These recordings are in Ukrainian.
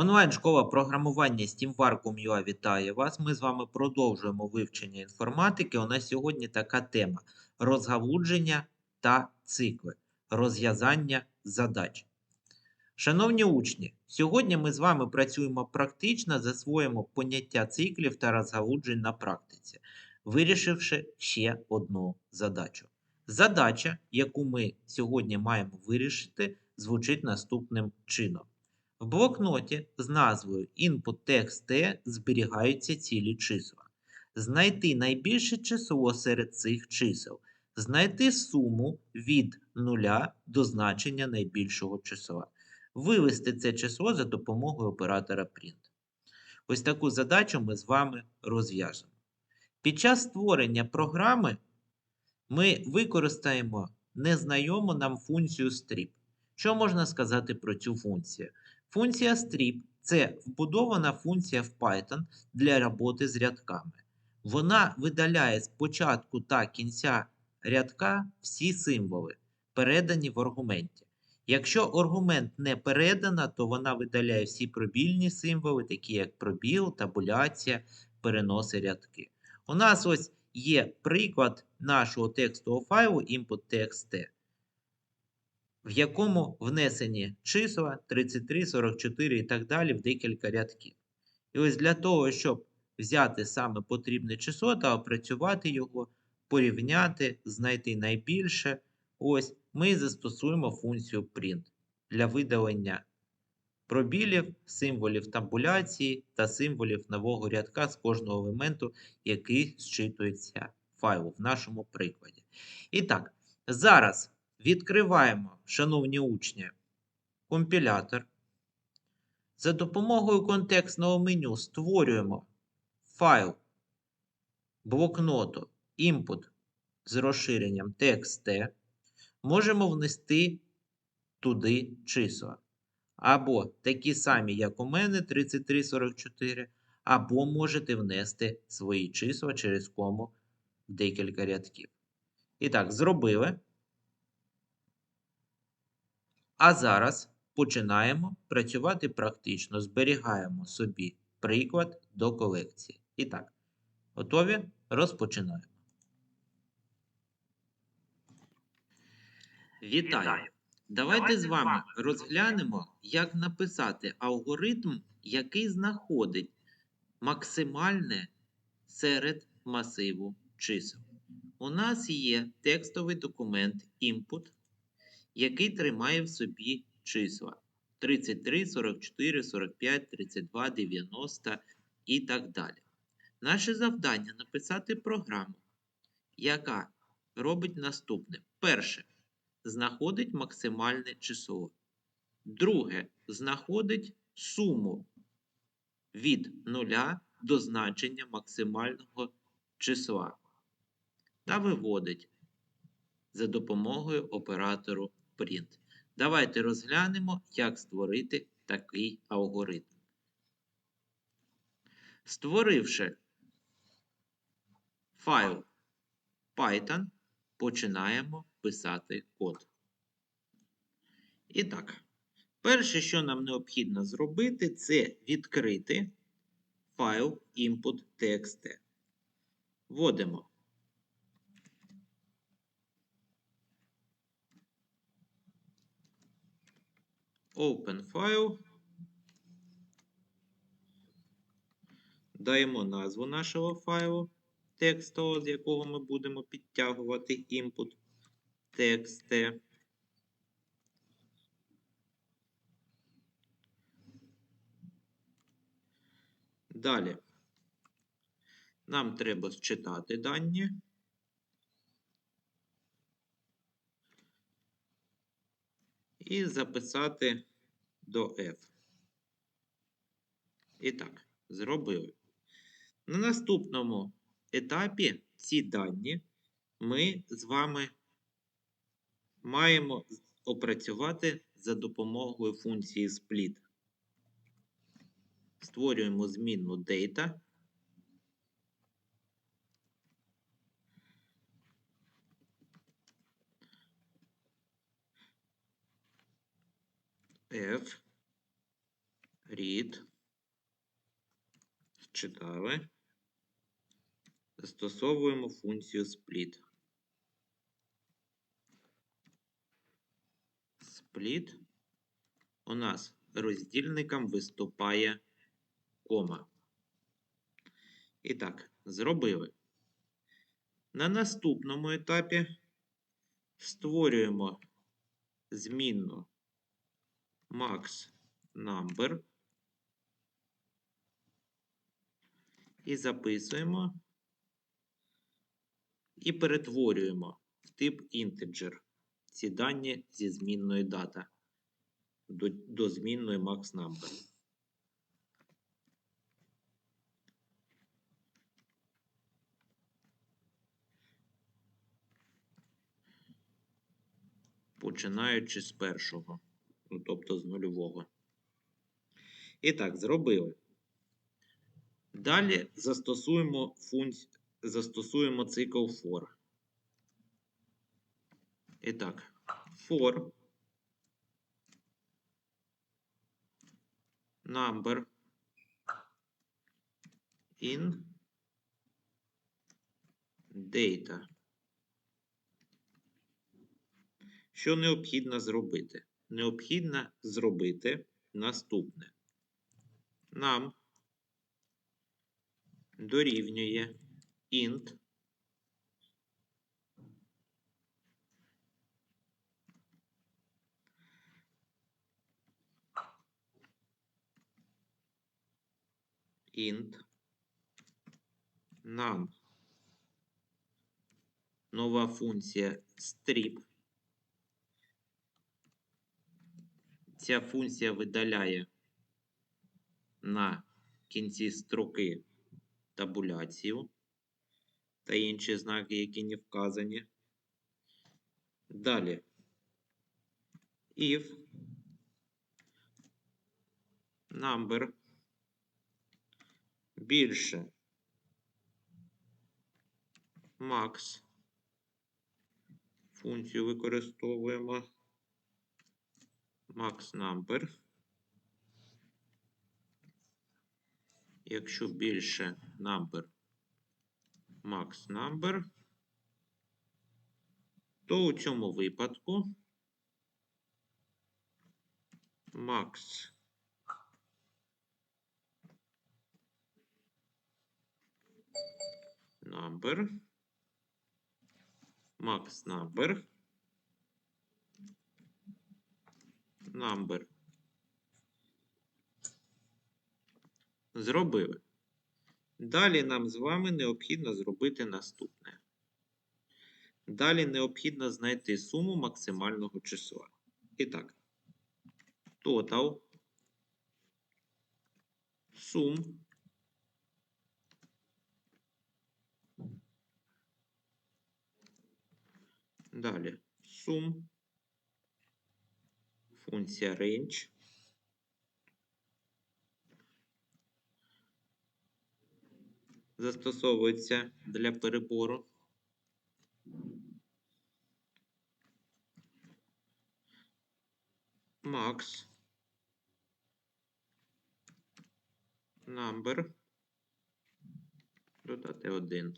Онлайн-школа програмування SteamVarcum.ua вітає вас. Ми з вами продовжуємо вивчення інформатики. У нас сьогодні така тема: розгалудження та цикли, розв'язання задач. Шановні учні, сьогодні ми з вами працюємо практично, засвоїмо поняття циклів та розгалуджень на практиці, вирішивши ще одну задачу. Задача, яку ми сьогодні маємо вирішити, звучить наступним чином. В блокноті з назвою Input Text T зберігаються цілі числа. Знайти найбільше число серед цих чисел. Знайти суму від 0 до значення найбільшого числа. Вивести це число за допомогою оператора print. Ось таку задачу ми з вами розв'яжемо. Під час створення програми ми використаємо незнайому нам функцію strip. Що можна сказати про цю функцію? Функція strip це вбудована функція в Python для роботи з рядками. Вона видаляє з початку та кінця рядка всі символи, передані в аргументі. Якщо аргумент не передано, то вона видаляє всі пробільні символи, такі як пробіл, табуляція, переноси рядки. У нас ось є приклад нашого текстового файлу input.txt в якому внесені числа 33, 44 і так далі в декілька рядків. І ось для того, щоб взяти саме потрібне число та опрацювати його, порівняти, знайти найбільше, ось ми застосуємо функцію print для видалення пробілів, символів табуляції та символів нового рядка з кожного елементу, який зчитується файлу в нашому прикладі. І так, зараз. Відкриваємо, шановні учні, компілятор. За допомогою контекстного меню створюємо файл блокноту input з розширенням txt. Можемо внести туди числа. Або такі самі, як у мене, 3344, або можете внести свої числа через кому декілька рядків. І так, зробили. А зараз починаємо працювати практично, зберігаємо собі приклад до колекції. І так, готові? Розпочинаємо. Вітаю! Давайте з вами розглянемо, як написати алгоритм, який знаходить максимальне серед масиву чисел. У нас є текстовий документ input який тримає в собі числа 33, 44, 45, 32, 90 і так далі. Наше завдання написати програму, яка робить наступне. Перше, знаходить максимальне число. Друге, знаходить суму від 0 до значення максимального числа та виводить за допомогою оператору print. Давайте розглянемо, як створити такий алгоритм. Створивши файл Python, починаємо писати код. І так, перше, що нам необхідно зробити, це відкрити файл input.txt. Вводимо Open File. Даємо назву нашого файлу текстового, з якого ми будемо підтягувати input txt. Далі нам треба считати дані. І записати до F. І так, зробили. На наступному етапі ці дані ми з вами маємо опрацювати за допомогою функції split. Створюємо змінну data. F Read. Читали. Застосовуємо функцію split. Split. У нас роздільником виступає кома. І так, зробили. На наступному етапі створюємо змінну max number. І записуємо. І перетворюємо в тип integer ці дані зі змінної дата до, до змінної max number. Починаючи з першого, ну, тобто з нульового. І так, зробили. Далі застосуємо функцію, застосуємо цикл for. І так, for number in data. Що необхідно зробити? Необхідно зробити наступне. Нам дорівнює int int нам нова функція strip. Ця функція видаляє на кінці строки табуляцію та інші знаки, які не вказані. Далі if number більше max функцію використовуємо max number. Якщо більше number max number, то у цьому випадку max number max number number Зробили. Далі нам з вами необхідно зробити наступне. Далі необхідно знайти суму максимального числа. І так, total сум Далі сум, функція range. Застосовується для перебору. Max number додати один.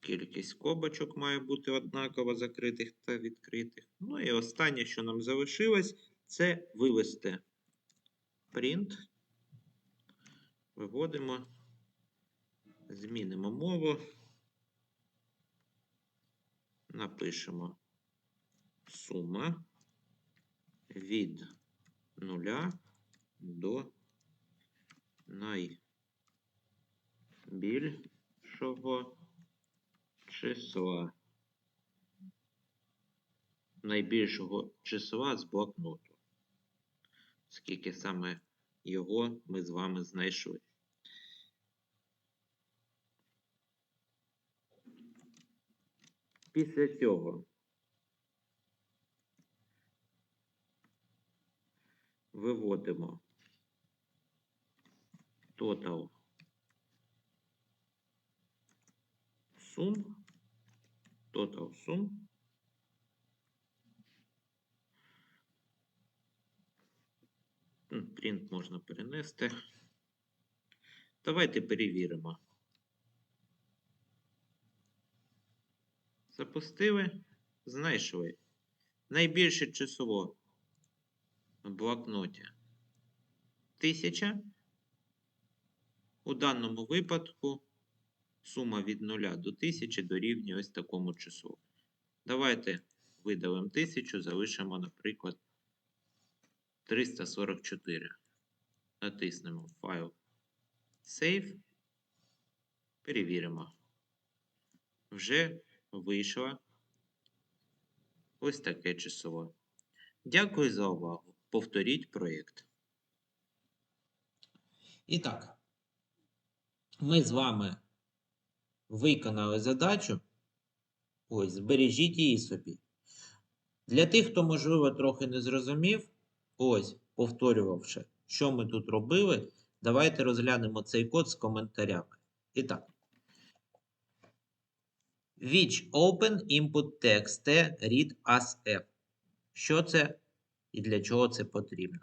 Кількість кобочок має бути однакова закритих та відкритих. Ну і останнє, що нам залишилось, це вивести print. Виводимо, змінимо мову, напишемо сума від нуля до найбільшого числа. Найбільшого числа з блокноту. Скільки саме його ми з вами знайшли. Після цього виводимо total sum, total sum. Принт можна перенести. Давайте перевіримо. Запустили, знайшли. Найбільше число в блокноті тисяча. У даному випадку сума від 0 до 1000 дорівнює ось такому числу. Давайте видалимо 1000, залишимо, наприклад, 344. Натиснемо файл Save. Перевіримо. Вже вийшло ось таке число. Дякую за увагу. Повторіть проєкт. І так, ми з вами виконали задачу. Ось, збережіть її собі. Для тих, хто, можливо, трохи не зрозумів, ось, повторювавши, що ми тут робили, давайте розглянемо цей код з коментарями. І так. Which open input text read as f. Що це і для чого це потрібно?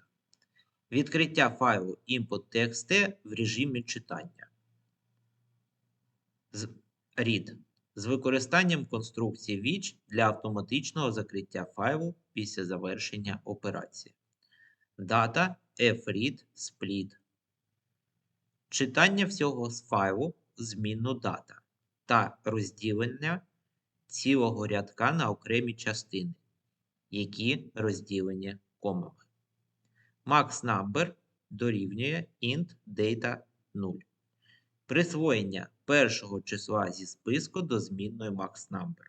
Відкриття файлу input.txt в режимі читання. З read з використанням конструкції which для автоматичного закриття файлу після завершення операції. Дата fread split. Читання всього з файлу змінну дата та розділення цілого рядка на окремі частини, які розділені комами. Max number дорівнює int data 0. Присвоєння першого числа зі списку до змінної max number.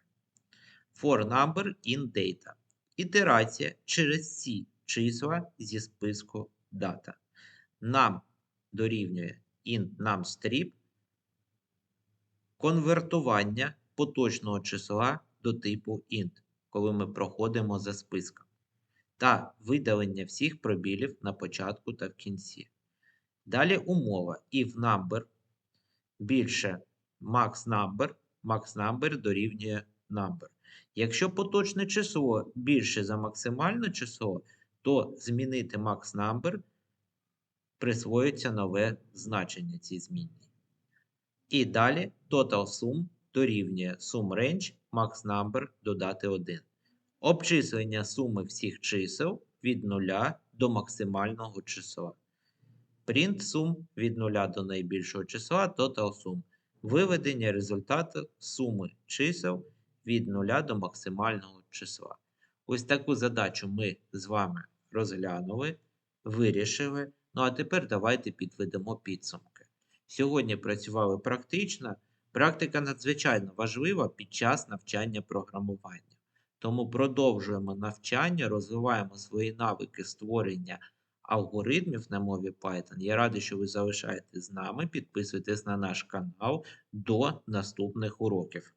For number in data. Ітерація через ці числа зі списку data. Нам дорівнює int numStrip. Конвертування поточного числа до типу int, коли ми проходимо за списком. Та видалення всіх пробілів на початку та в кінці. Далі умова if number більше max number, max number дорівнює number. Якщо поточне число більше за максимальне число, то змінити max number присвоюється нове значення цій змінній. І далі total sum дорівнює sum range max number додати 1. Обчислення суми всіх чисел від 0 до максимального числа. Print sum від 0 до найбільшого числа total sum. Виведення результату суми чисел від 0 до максимального числа. Ось таку задачу ми з вами розглянули, вирішили. Ну а тепер давайте підведемо підсумки. Сьогодні працювали практично. Практика надзвичайно важлива під час навчання програмування. Тому продовжуємо навчання, розвиваємо свої навики створення алгоритмів на мові Python. Я радий, що ви залишаєтесь з нами. Підписуйтесь на наш канал до наступних уроків.